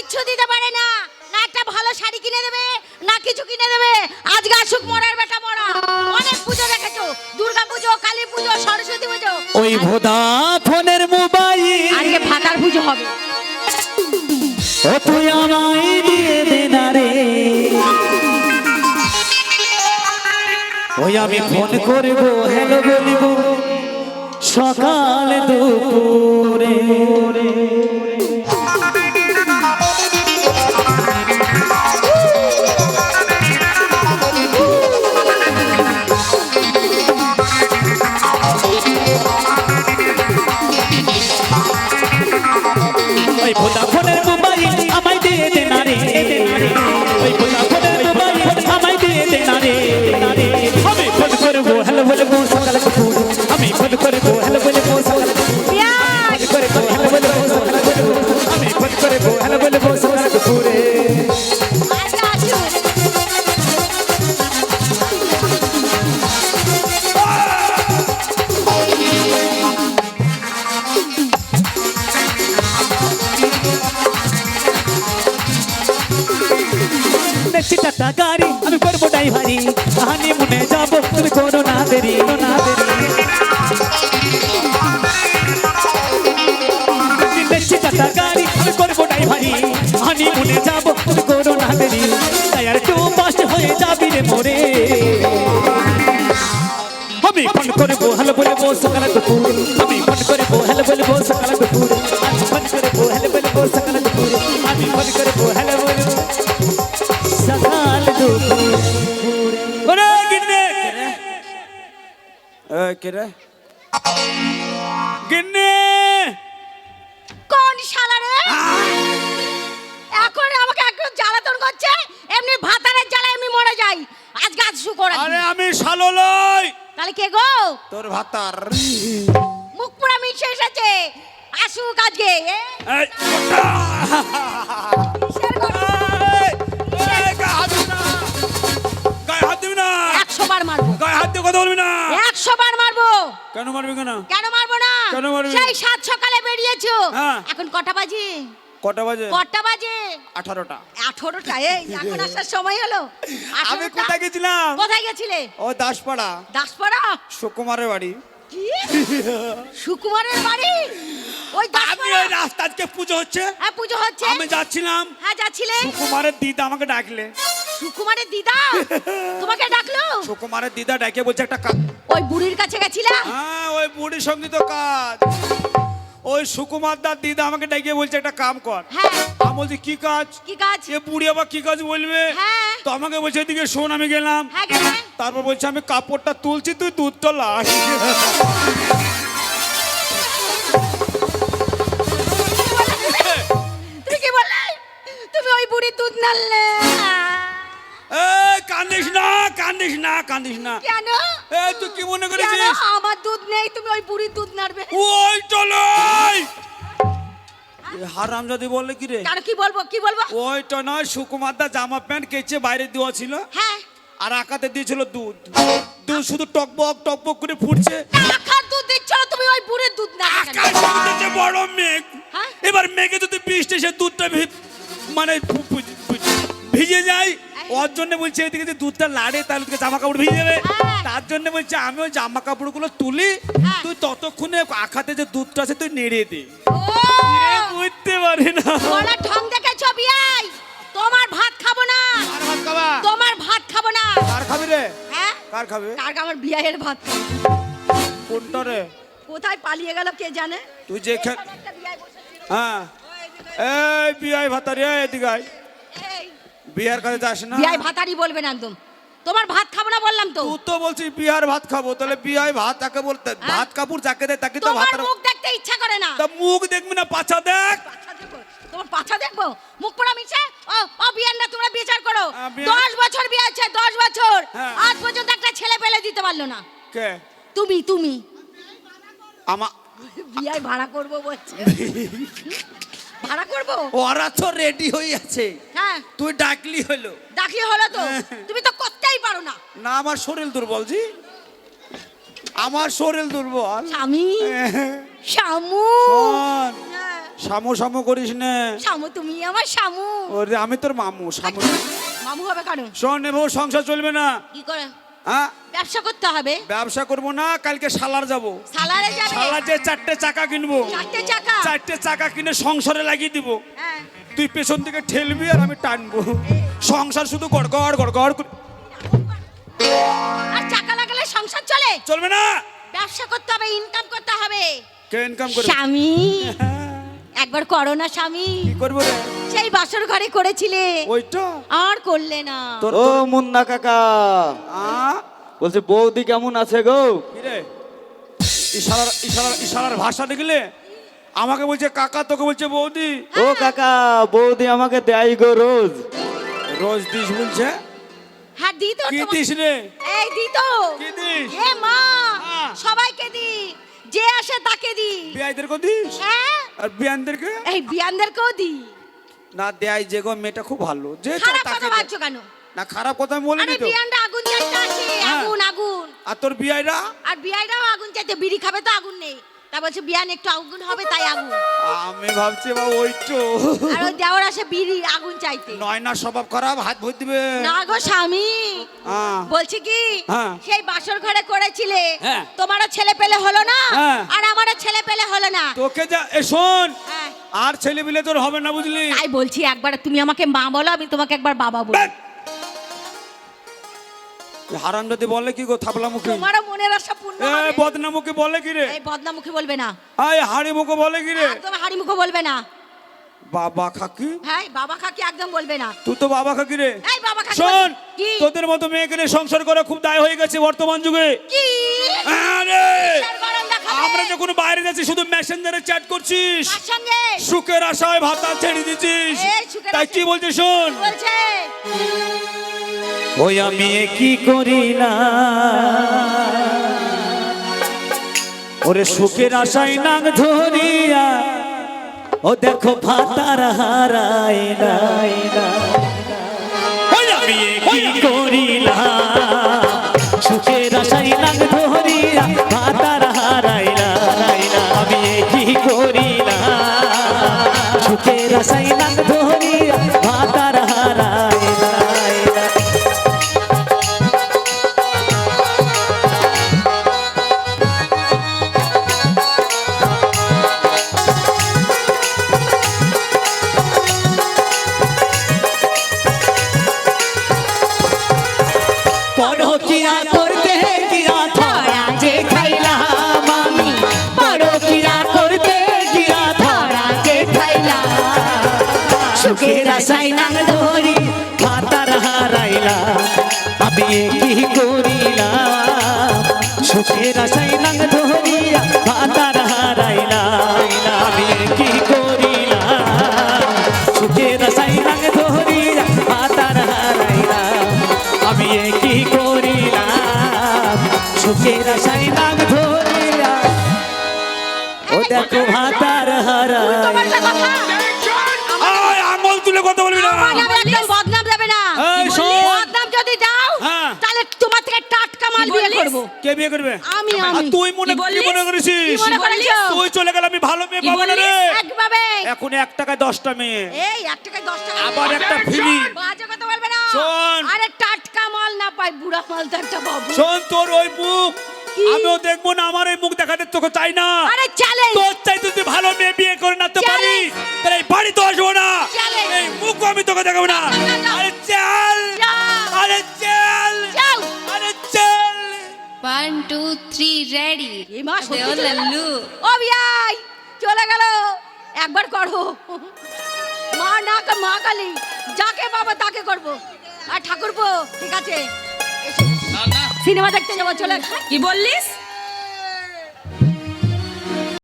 কিচ্ছু দিতে পারে না। না একটা ভালো শাড়ি কিনে দেবে না কিছু কিনে দেবে। আজকে আসুক মরার বেটা মরা। অনেক পুজো দেখেছ। দুর্গা পুজো কালী পুজো সরস্বতী পুজো। ওই ভোদা ফোনের মোবাইল। আজকে ভাতার পুজো হবে। ও তুই আমায় দিয়ে দে না রে। ওই আমি ফোন করব হ্যালো বলিব সকাল দুপুরে। টাটা গাড়ি, আমি করব ড্রাইভারি। হানি মনে যাব, তুমি করো না দেরি না দেরি। টাটা গাড়ি, আমি করব ড্রাইভারি। হানি মনে যাব এ, কে রে গিন্নে! কোন শালা রে? এখন আমাকে একদম জ্বালাতন করছে এমনি ভাতারের জ্বালা আমি মরে যাই। আজকে আজ শু করে আরে আমি শালো লই তাহলে কে গো? তোর ভাতার। মুখ পুরা মিশে এসেছে। আসুক আজকে একশো বার মারবো। হাত দিয়ে কথা বলবি না। একশো বার মারবো। কেন মারবি কেন? কেন মারবো না? কেন মারবি? সেই সাত সকালে বেরিয়েছো। হ্যাঁ। এখন কটা বাজে? কটা বাজে? কটা বাজে? আঠারোটা। আঠেরোটা এই এখন আসার সময় হলো। আমি কোথায় গেছিলাম? কোথায় গেছিলে? ও দাসপাড়া। দাসপাড়া? সুকুমারের বাড়ি। কি? সুকুমারের বাড়ি? ওই আমি ওই রাস্তা আজকে পুজো হচ্ছে। হ্যাঁ পুজো হচ্ছে। আমি যাচ্ছিলাম। হ্যাঁ যাচ্ছিলে? সুকুমারের দিদা আমাকে ডাকলে। সুকুমারের দিদা তোমাকে ডাকলো? সুকুমারের দিদা ডাকে বলছে একটা কা- ওই বুড়ির কাছে গেছিলা? হ্যাঁ ওই বুড়ির সঙ্গে তো কাজ। ওই সুকুমার দার দিদা আমাকে ডেকে বলছে একটা কাম কর। হ্যাঁ। আমি বলছি কি কাজ? কি কাজ? এ বুড়ি আবার কি কাজ বলবে? হ্যাঁ। তো আমাকে বলছে এদিকে শোন আমি গেলাম। হ্যাঁ তারপর বলছে আমি কাপড়টা তুলছি তুই দুধটা লাস। তুমি কি বললে? তুমি ওই বুড়ির দুধ নাললে কান্দিস না কান্দিস না কান্দিস না। কেন? এই তুই কি মনে করেছিস? আমার দুধ নেই তুমি ওই বুড়ির দুধ নাড়বে। ওই চলো হারাম যদি বললে কি রে? কি বলব কি বলব? ওইটা নয় সুকুমার দা জামা প্যান্ট কেচে বাইরে দেওয়া ছিল। হ্যাঁ। আর আকাতে দিয়েছিল দুধ। দুধ শুধু টকবক টকবক করে ফুটছে। টাকার দুধ দিচ্ছ তুমি ওই বুড়ির দুধ না উঠেছে বড় মেঘ। হ্যাঁ? এবার মেঘে যদি বৃষ্টি এসে দুধটা মানে জন্য বলছে এদিকে যে দুধটা লাড়ে তাহলে তোকে জামা কাপড় ভিজে যাবে। হ্যাঁ। তার জন্য বলছে আমি ওই জামা কাপড়গুলো তুলি হ্যাঁ। তুই ততক্ষণে আখাতে যে দুধটা আছে তুই নেড়ে দে। বুঝতে পারি না। বলা ঠং দেখেছ বিয়াই? তোমার ভাত খাব না। ভাত খাবা? তোমার ভাত খাব না। কার খাবি রে? হ্যাঁ? কার খাবে? কার আমার ভাত খাব। কোনটা রে? কোথায় পালিয়ে গেল কে জানে? তুই যে। হ্যাঁ। এই বিয়াই ভাতারি এদিকে আয়। এই, বিহার কাছে যাস না। বিয়াই ভাতারি বলবেন একদম। তোমার ভাত খাব না বললাম তো। তুই তো বলছিস বিহার ভাত খাব তাহলে বিহার ভাত তাকে বলতে ভাত কাপড় যাকে দেয় তাকে তো তোমার ভাত মুখ দেখতে ইচ্ছা করে না। তা মুখ দেখবি না পাছা দেখ। পাছা তোমার পাছা দেখব? মুখ পোড়া মিছে ও ও বিয়ার না তোমরা বিচার করো। আহ, বিয়ে- দশ বছর বিয়ে আছে দশ বছর। হ্যাঁ। আজ পর্যন্ত একটা ছেলে পেলে দিতে পারল না। কে? তুমি তুমি। আমা বিয়ায় ভাড়া করব বলছে। ভাড়া করব? ওরা তো রেডি হয়ে আছে। হ্যাঁ। তুই ডাকলি হলো। ডাকলে হলো তো? হ্যাঁ। তুমি তো করতেই পারো না। না আমার শরীর দুর্বল জি। আমার শরীর দুর্বল। স্বামী। শামু। শামু শামু করিস না। শামু তুমি আমার শামু ওরে আমি তোর মামু শামু মামু হবে কেন শোন নেব সংসার চলবে না। কি করে? হ্যাঁ? ব্যবসা করতে হবে। ব্যবসা করব না কালকে সালার যাব। সালারে যাবে সালার চারটে চাকা কিনবো চারটে চাকা? চারটে চাকা কিনে সংসারে লাগিয়ে দিব। হ্যাঁ। তুই পেছন থেকে ঠেলবি আর আমি টানবো। সংসার শুধু গড়গড় গড়গড় করে- আর চাকা লাগালে সংসার চলে? চলবে না। ব্যবসা করতে হবে ইনকাম করতে হবে। কে ইনকাম করবে? স্বামী। একবার করো না স্বামী। কি করব রে? সেই বাসর ঘরে করেছিলে। ওইটা? আর করলে না। তোর ও মুন্না কাকা। আ? বলছি বৌদি কেমন আছে গো? কি রে? ইশারার ইশারার ইশারার ভাষা দেখলে? আমাকে বলছে কাকা তোকে বলছে বৌদি। ও কাকা বৌদি আমাকে দেয় গো রোজ। রোজ দিস বলছে? হ্যাঁ দি তো কি তোমার- দিস রে? এই দি তো। কি দিস? এ মা হ্যাঁ। সবাইকে দি যে আসে তাকে দি বিয়াইদেরকে দিস? হ্যাঁ। আর বিয়ানদেরকে? এই বিয়ানদেরকেও দি না দেয় যে গো মেয়েটা খুব ভালো। যে খারাপ কথা। ভাবছ কেন? না খারাপ কথা আমি বলিনি তো। বিয়ানটা আগুন চাইতে আসে হ্যাঁ। আগুন আগুন। আর তোর বিয়াইরা? আর বিয়াইরাও আগুন চাইতে বিড়ি খাবে তো আগুন নেই। তা বলছে বিয়ান একটু আগুন হবে তাই আগুন আমি ভাবছি বা ওইটো আর ওই দেওয়ার আসে বিড়ি আগুন চাইতে স্বভাব খারাপ হাত ভর দিবে না গো স্বামী হ্যাঁ। বলছি কি হ্যাঁ। সেই বাসর ঘরে করেছিলে হ্যাঁ। তোমারও ছেলে পেলে হলো না। আর আমারও ছেলে পেলে হলো না তোকে যা এ শোন। আর ছেলে বিলে তোর হবে না বুঝলি তাই বলছি একবার তুমি আমাকে মা বলো আমি তোমাকে একবার বাবা বলি হারাম যদি বলে কি গো থাপলা মুখে তোমারও মনের আশা পূর্ণ হবে। বদনা মুখে বলে কি রে? এই বদনামুখী বলবে না। আই হাড়ি মুখে বলে কি রে? একদম হাড়ি মুখো বলবে না। বাবা খাকি? হ্যাঁ বাবা খাকি একদম বলবে না। তুই তো বাবা খাকি রে। এই বাবা খাকি শোন তোদের মতো মেয়েকে নিয়ে সংসার করা খুব দায় হয়ে গেছে বর্তমান যুগে। কি? আরে? আমরা যখন বাইরে যাচ্ছি শুধু মেসেঞ্জারে চ্যাট করছিস। সুখের আশায় ভাতা ছেড়ে দিচ্ছিস। তাই কি বলছিস শোন? বলছে? ওই আমি কি করি না? ওরে সুখের আশায় নাক ধরিয়া ও দেখো ভাতার হারাই নাই না ওই আমি কি করি না? সুখের আশায় নাং ধরি ভাতার হারাইলা। আমি কি করিলাম সুখের আশায় নাং ধরিয়া ভাতার হারাইলা। আমি কি করিলাম সুখের আশায় নাং ধরিয়া ভাতার হারাইলা। আমি কি করিলাম সুখের আশায় ধরিয়া ও দেখো ভাতার হারাই কথা বলবি না। আমার নামে একদম বদনাম দেবে না। এই শোন। বদনাম যদি দাও হ্যাঁ। তাহলে তোমার থেকে টাটকা মাল বিয়ে করব। কে বিয়ে করবে? আমি, আর আমি। তুই মনে কি কি? মনে করেছিস? মনে করেছ? তুই চলে গেলে আমি ভালো মেয়ে পাবো না রে। একভাবে। এখন এক টাকায় দশটা মেয়ে। এই এক টাকায় দশ টাকা আবার একটা ফ্রি বাজে কথা বলবে না। শোন। আরে টাটকা মাল না পাই বুড়া মাল তো একটা পাবো। শোন তোর ওই মুখ। কি? আমিও দেখব না আমার ওই মুখ দেখাতে তোকে চাই না। আরে চ্যালেঞ্জ তোর চাই তুই ভালো মেয়ে বিয়ে করে না তো পারি তাহলে এই বাড়ি তো আসব না! এই আমি তোকে দেখাবো না। আরে চল। আরে চল। যাও আরে চল। One, two, three, ready. এই মা সত্যি দেও চলে গেল। লাল্লু। ও বিয়াই চলে গেল। একবার করো। মা না কা- মা কালী যাকে বাবা তাকে করব। আর ঠাকুরপো ঠিক আছে সিনেমা দেখতে যাব চলে কি বললিস?